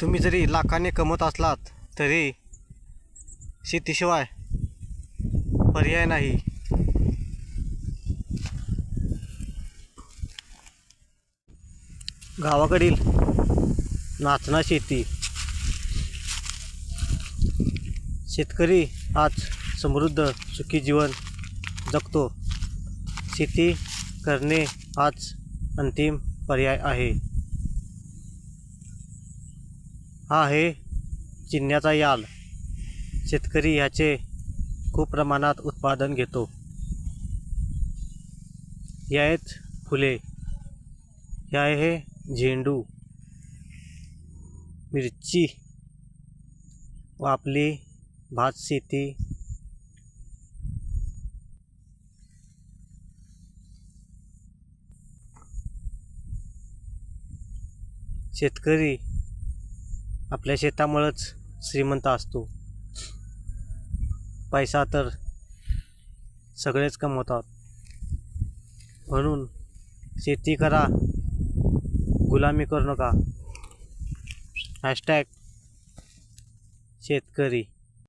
तुम्ही जरी लाखाने कमवत असलात तरी शेतीशिवाय पर्याय नाही. गावाकडील नाचना शेती. शेतकरी आज समृद्ध सुखी जीवन जगतो. शेती करणे हाच अंतिम पर्याय आहे. हा आहे चिन्ह्याचा याल. शेतकरी ह्याचे खूप प्रमाणात उत्पादन घेतो. हे आहेत फुले. हे आहे झेंडू. मिरची. व आपली भात शेती. शेतकरी आपल्या शेतामुळंच श्रीमंत असतो. पैसा तर सगळेच कमवतात. म्हणून शेती करा गुलामी करू नका. हॅशटॅग शेतकरी.